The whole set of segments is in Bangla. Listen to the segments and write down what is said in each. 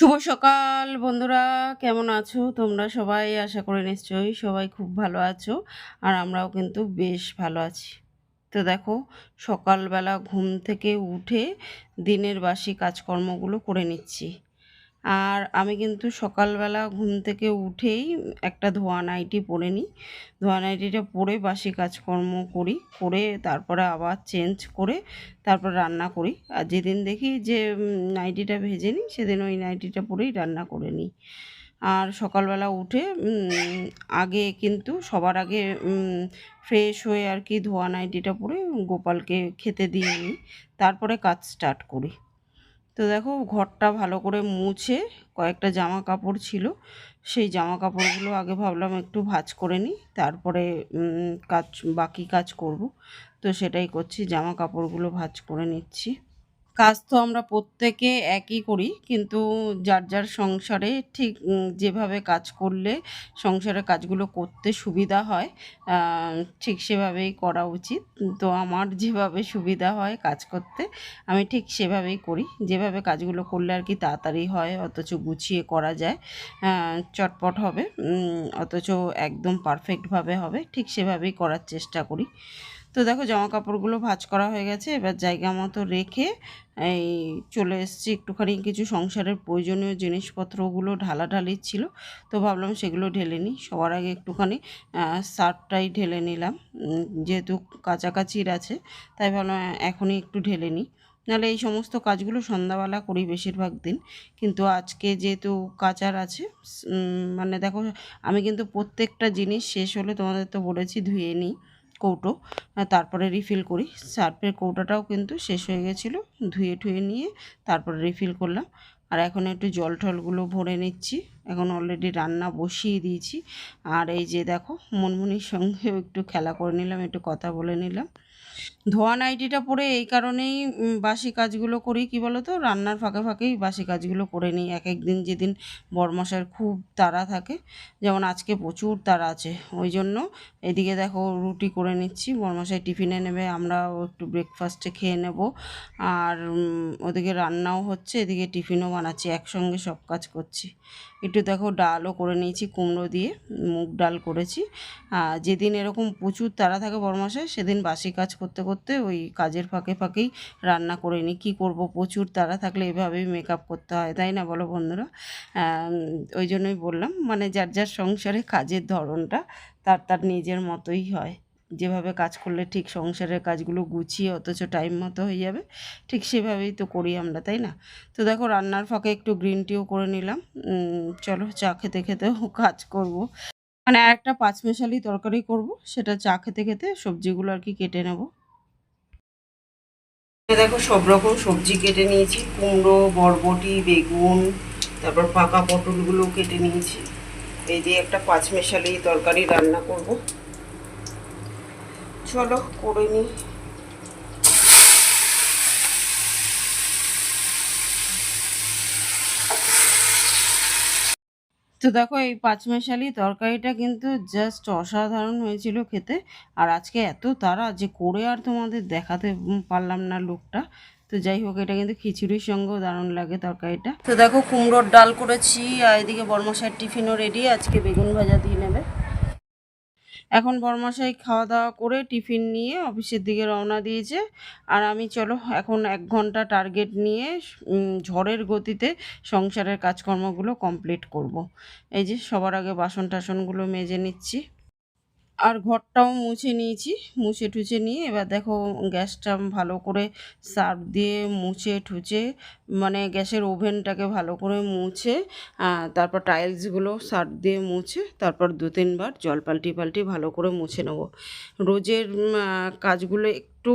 শুভ সকাল বন্ধুরা, কেমন আছো? তোমরা সবাই আশা করে নিশ্চয়ই সবাই খুব ভালো আছো আর আমরাও কিন্তু বেশ ভালো আছি। তো দেখো, সকালবেলা ঘুম থেকে উঠে দিনের বাসি কাজকর্মগুলো করে নিচ্ছি। আর আমি কিন্তু সকালবেলা ঘুম থেকে উঠেই একটা ধোয়া নাইটি পরে নিই। ধোয়া নাইটিটা পরে বাসি কাজকর্ম করি, করে তারপরে আবার চেঞ্জ করে তারপর রান্না করি। আর যেদিন দেখি যে নাইটিটা ভেজে নিই, সেদিন ওই নাইটিটা পরেই রান্না করে নিই। আর সকালবেলা উঠে আগে কিন্তু সবার আগে ফ্রেশ হয়ে আর কি ধোয়া নাইটিটা পরে গোপালকে খেতে দিয়ে নিই। তারপরে কাজ স্টার্ট করি। তো দেখো ঘরটা ভালো করে মুছে কয়েকটা জামা কাপড় ছিল। সেই জামা কাপড়গুলো আগে ভাবলাম একটু ভাজ করে নিই, তারপরে কাজ, বাকি কাজ করব। তো সেটাই করছি জামা কাপড়গুলো ভাজ করে নিচ্ছি। কাজ তো আমরা প্রত্যেকে একই করি, কিন্তু যার যার সংসারে ঠিক যেভাবে কাজ করলে সংসারে কাজগুলো করতে সুবিধা হয় ঠিক সেভাবেই করা উচিত। তো আমার যেভাবে সুবিধা হয় কাজ করতে, আমি ঠিক সেভাবেই করি। যেভাবে কাজগুলো করলে আর কি তাড়াতাড়ি হয়, অথচ গুছিয়ে করা যায় চটপট হবে অথচ একদম পারফেক্টভাবে হবে, ঠিক সেভাবেই করার চেষ্টা করি। তো দেখো জামা কাপড়গুলো ভাঁজ করা হয়ে গেছে। এবার জায়গা মতো রেখে এই চলে এসেছি একটুখানি কিছু সংসারের প্রয়োজনীয় জিনিসপত্রগুলো ঢালাঢালি ছিল। তো ভাবলাম সেগুলো ঢেলে নিই। সবার আগে একটুখানি সার্ফটাই ঢেলে নিলাম। যেহেতু কাছাকাছির আছে, তাই ভাবলাম এখনই একটু ঢেলে নিই। নাহলে এই সমস্ত কাজগুলো সন্ধ্যাবেলা করি বেশিরভাগ দিন। কিন্তু আজকে যেহেতু কাচার আছে মানে দেখো, আমি কিন্তু প্রত্যেকটা জিনিস শেষ হলে তোমাদের তো বলেছি ধুয়ে নিই। কৌটো তারপরে রিফিল করি। সার্ফের কৌটাটাও কিন্তু শেষ হয়ে গেছিল, ধুয়ে ঠুয়ে নিয়ে তারপরে রিফিল করলাম। আর এখন একটু জল টলগুলো ভরে নিচ্ছি। এখন অলরেডি রান্না বসিয়ে দিয়েছি। আর এই যে দেখো, মনমুনির সঙ্গেও একটু খেলা করে নিলাম, একটু কথা বলে নিলাম। ধোয়া নাইটিটা পরে এই কারণেই বাসি কাজগুলো করি। কি বলো তো রান্নার ফাঁকে ফাঁকেই বাসি কাজগুলো করে নিই। এক এক দিন যেদিন বরমশার খুব তাড়া থাকে, যেমন আজকে প্রচুর তাড়া আছে, ওই জন্য এদিকে দেখো রুটি করে নিচ্ছি। বরমশাই টিফিনে নেবে আমরাও একটু ব্রেকফাস্টে খেয়ে নেব। আর ওদিকে রান্নাও হচ্ছে, এদিকে টিফিনও বানাচ্ছি, একসঙ্গে সব কাজ করছি। একটু দেখো ডালও করে নিয়েছি, কুমড়ো দিয়ে মুগ ডাল করেছি। যেদিন এরকম প্রচুর তাড়া থাকে বরমাসায় সেদিন বাসি কাজ করতে করতে ওই কাজের ফাঁকে ফাঁকেই রান্না করে নিই। কী করব? প্রচুর তাড়া থাকলে এভাবেই মেকআপ করতে হয়, তাই না বলো বন্ধুরা? ওই জন্যই বললাম মানে যার যার সংসারে কাজের ধরনটা, তার তার নিজের মতোই হয়। যেভাবে কাজ করলে ঠিক সংসারের কাজগুলো গুছিয়ে অথচ টাইম মতো হয়ে যাবে, ঠিক সেভাবেই তো করি আমরা, তাই না? তো দেখো রান্নার ফাঁকে একটু গ্রিন টিও করে নিলাম। চলো চা খেতে খেতেও কাজ করব। মানে আর একটা পাঁচমেশালি তরকারি করব, সেটা চা খেতে খেতে সবজিগুলো আর কি কেটে নেব। দেখো সব রকম সবজি কেটে নিয়েছি, কুমড়ো, বরবটি, বেগুন, তারপর পাকা পটলগুলো কেটে নিয়েছি। এই দিয়ে একটা পাঁচমেশালি তরকারি রান্না করব। চলো, করে নিই তো দেখো, এই পাঁচমেশালি তরকারিটা কিন্তু জাস্ট অসাধারণ হয়েছিল খেতে। আর আজকে এত তাড়া যে করে আর তোমাদের দেখাতে পারলাম না লোকটা। তো যাই হোক, এটা কিন্তু খিচুড়ির সঙ্গেও দারুণ লাগে তরকারিটা। তো দেখো, কুমড়োর ডাল করেছি, আর এদিকে বর্মশার টিফিনও রেডি আজকে বেগুন ভাজা দিয়ে নেবে। এখন বরমশাই খাওয়া দাওয়া করে টিফিন নিয়ে অফিসের দিকে রওনা দিয়েছে আর আমি, চলো, এখন এক ঘণ্টা টার্গেট নিয়ে ঝড়ের গতিতে সংসারের কাজকর্মগুলো কমপ্লিট করব। এই যে, সবার আগে বাসন টাসনগুলো মেজে নিচ্ছি আর ঘরটাও মুছে নিয়েছি, মুছে ঠুছে নিয়ে এবার দেখো গ্যাসটা ভালো করে সার্ফ দিয়ে মুছে ঠুছে মানে গ্যাসের ওভেনটাকে ভালো করে মুছে তারপর টাইলসগুলো সার্ফ দিয়ে মুছে, তারপর দু তিনবার জল পাল্টি পাল্টি ভালো করে মুছে নেব। রোজের কাজগুলো একটু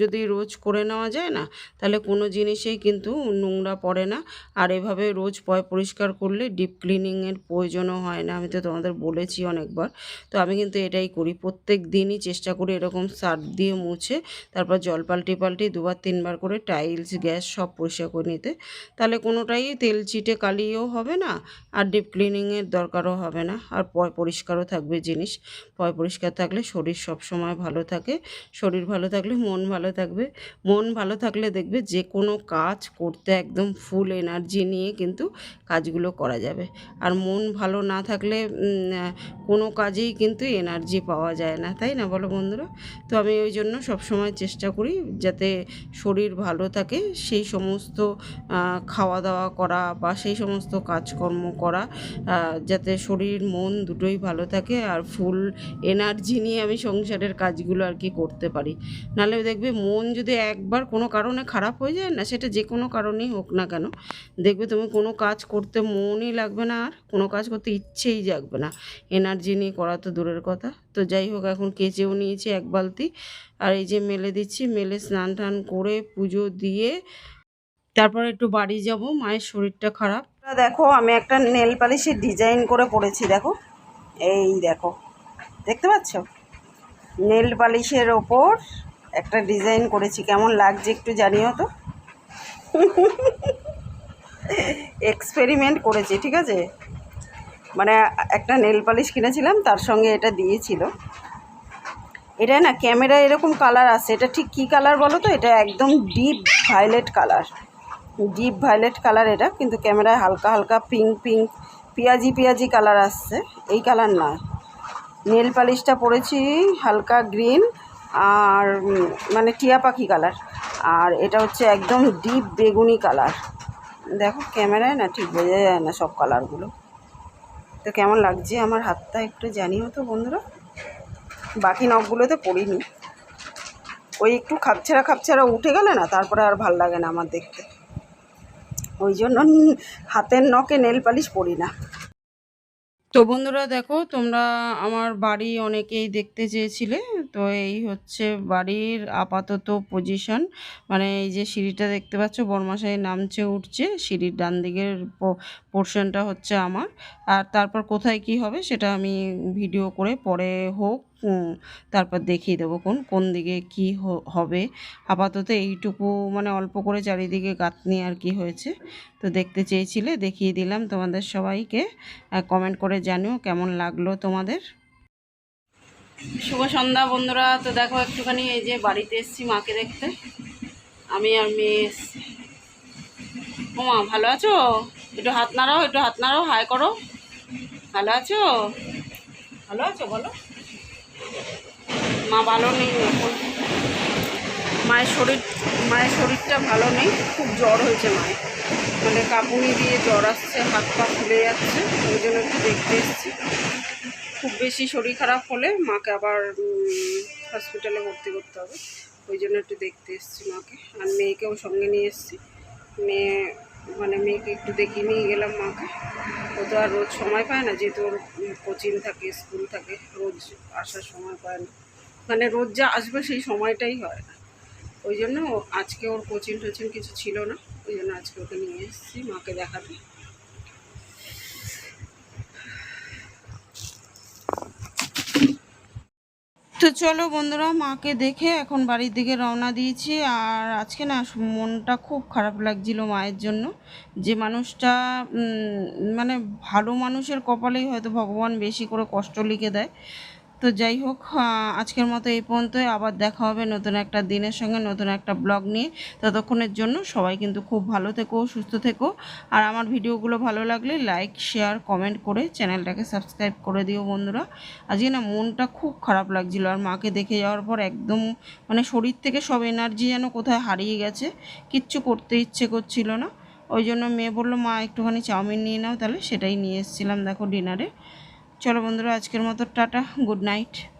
যদি রোজ করে নেওয়া যায় না, তাহলে কোনো জিনিসেই কিন্তু নোংরা পড়ে না। আর এভাবে রোজ পয় পরিষ্কার করলে ডিপ ক্লিনিংয়ের প্রয়োজনও হয় না, আমি তো তোমাদের বলেছি অনেকবার। তো আমি কিন্তু এটাই করি, প্রত্যেক দিনই চেষ্টা করি এরকম সার্ফ দিয়ে মুছে, তারপর জল পাল্টি পাল্টি দুবার তিনবার করে টাইলস, গ্যাস সব পরিষ্কার করে নিতে। তাহলে কোনোটাই তেল চিটে কালিও হবে না, আর ডিপ ক্লিনিংয়ের দরকারও হবে না। আর পয় পরিষ্কারও থাকবে জিনিস, পয় পরিষ্কার থাকলে শরীর সব সময় ভালো থাকে, শরীর ভালো ভালো থাকলে মন ভালো থাকবে। মন ভালো থাকলে দেখবে যে কোনো কাজ করতে একদম ফুল এনার্জি নিয়ে কিন্তু কাজগুলো করা যাবে। আর মন ভালো না থাকলে কোনো কাজেই কিন্তু এনার্জি পাওয়া যায় না। তাই না বলো বন্ধুরা? তো আমি ওই জন্য সবসময় চেষ্টা করি যাতে শরীর ভালো থাকে, সেই সমস্ত খাওয়া দাওয়া করা বা সেই সমস্ত কাজকর্ম করা যাতে শরীর, মন দুটোই ভালো থাকে আর ফুল এনার্জি নিয়ে আমি সংসারের কাজগুলো আর কি করতে পারি। নাহলে দেখবে মন যদি একবার কোনো কারণে খারাপ হয়ে যায় না, সেটা যে কোনো কারণেই হোক না কেন, দেখবে তুমি কোনো কাজ করতে মনই লাগবে না আর কোনো কাজ করতে ইচ্ছেই জাগবে না। এনার্জি নিয়ে করা তো দূরের কথা। তো যাই হোক, এখন কেচেও নিয়েছি এক বালতি। আর এই যে মেলে দিচ্ছি, মেলে স্নান টান করে পুজো দিয়ে তারপরে একটু বাড়ি যাব, মায়ের শরীরটা খারাপ। দেখো, আমি একটা নেল পালিশের ডিজাইন করে পড়েছি দেখো। এই দেখো, দেখতে পাচ্ছ? নেল পালিশের ওপর একটা ডিজাইন করেছি, কেমন লাগছে একটু জানিও তো? এক্সপেরিমেন্ট করেছি, ঠিক আছে? মানে একটা নেল পালিশ কিনেছিলাম, তার সঙ্গে এটা দিয়েছিল। এটা না ক্যামেরা এরকম কালার আছে এটা ঠিক কী কালার বলো তো? এটা একদম deep violet colour deep violet colour এটা, কিন্তু ক্যামেরায় হালকা হালকা পিঙ্ক পিঙ্ক পেঁয়াজি পেঁয়াজি কালার আসছে। এই কালার নয় নেল পালিশটা পরেছি হালকা গ্রিন আর মানে টিয়া পাখি কালার। আর এটা হচ্ছে একদম ডিপ বেগুনি কালার। দেখো, ক্যামেরায় না ঠিক বোঝা যায় না সব কালারগুলো। তো কেমন লাগছে আমার হাতটা একটু জানিও তো বন্ধুরা? বাকি নখগুলোতে পড়িনি। ওই একটু খাপছাড়া খাপছাড়া উঠে গেলে না, তারপরে আর ভালো লাগে না আমার দেখতে। ওই জন্য হাতের নখে নেল পালিশ পরি না। তো বন্ধুরা দেখো, তোমরা আমার বাড়ি অনেকেই দেখতে চেয়েছিলে। তো এই হচ্ছে বাড়ির আপাতত পজিশন মানে এই যে সিঁড়িটা দেখতে পাচ্ছ বর্মাশাহী নামছে উঠছে, সিঁড়ির ডান দিকের পোর্শনটা হচ্ছে আমার। আর তারপর কোথায় কি হবে, সেটা আমি ভিডিও করে পরে হোক। তারপর দেখিয়ে দেবো কোন কোন দিকে কি হ- হবে। আপাতত এইটুকু মানে অল্প করে চারিদিকে গাঁথনি আর কি হয়েছে। তো দেখতে চেয়েছিলে দেখিয়ে দিলাম তোমাদের সবাইকে। কমেন্ট করে জানিও কেমন লাগল তোমাদের। শুভ সন্ধ্যা বন্ধুরা তো দেখো একটুখানি এই যে বাড়িতে এসেছি মাকে দেখতে। আমি আর মেয়ে এসছি। ও মা ভালো আছো? একটু হাত নাড়াও একটু হাত নাড়াও হাই করো। ভালো আছো? ভালো আছো বলো। মা ভালো নেই এখন। মায়ের শরীর, মায়ের শরীরটা ভালো নেই, খুব জ্বর হয়েছে মায়ের। মানে কাঁপুনি দিয়ে জ্বর আসছে, হাত পা ফুলে যাচ্ছে, ওই জন্য একটু দেখতে এসেছি। খুব বেশি শরীর খারাপ হলে মাকে আবার হসপিটালে ভর্তি করতে হবে। ওই জন্য একটু দেখতে এসেছি মাকে। আর মেয়েকেও সঙ্গে নিয়ে এসেছি। মেয়ে মানে মেয়েকে একটু দেখিয়ে নিয়ে গেলাম মাকে। ও তো আর রোজ সময় পায় না, যেহেতু ওর কোচিং থাকে, স্কুল থাকে, রোজ আসার সময় পায় না। মানে রোজ যা আসবে সেই সময়টাই হয় না। ওই জন্য আজকে ওর কোচিং টোচিং কিছু ছিল না, ওই জন্য আজকে ওকে নিয়ে এসেছি, মাকে দেখাতে। তো চলো বন্ধুরা, মাকে দেখে এখন বাড়ির দিকে রওনা দিয়েছি। আর আজকে না মনটা খুব খারাপ লাগছিল মায়ের জন্য। যে মানুষটা মানে ভালো মানুষের কপালেই হয়তো ভগবান বেশি করে কষ্ট লিখে দেয়। তো যাই হোক আজকের মতো এই পর্যন্তই। আবার দেখা হবে নতুন একটা দিনের সঙ্গে, নতুন একটা ব্লগ নিয়ে। ততক্ষণের জন্য সবাই কিন্তু খুব ভালো থেকো, সুস্থ থেকো। আর আমার ভিডিওগুলো ভালো লাগলে লাইক, শেয়ার, কমেন্ট করে চ্যানেলটাকে সাবস্ক্রাইব করে দিও বন্ধুরা। আজকে না মনটা খুব খারাপ লাগছিল, আর মাকে দেখে যাওয়ার পর একদম মানে শরীর থেকে সব এনার্জি যেন কোথায় হারিয়ে গেছে, কিচ্ছু করতে ইচ্ছে করছিল না। ওই জন্য মেয়ে বলল, মা, একটুখানি চাউমিন নিয়ে নাও। তাহলে সেটাই নিয়ে এসেছিলাম, দেখো ডিনারে চলো বন্ধুরা আজকের মতো টাটা গুড নাইট।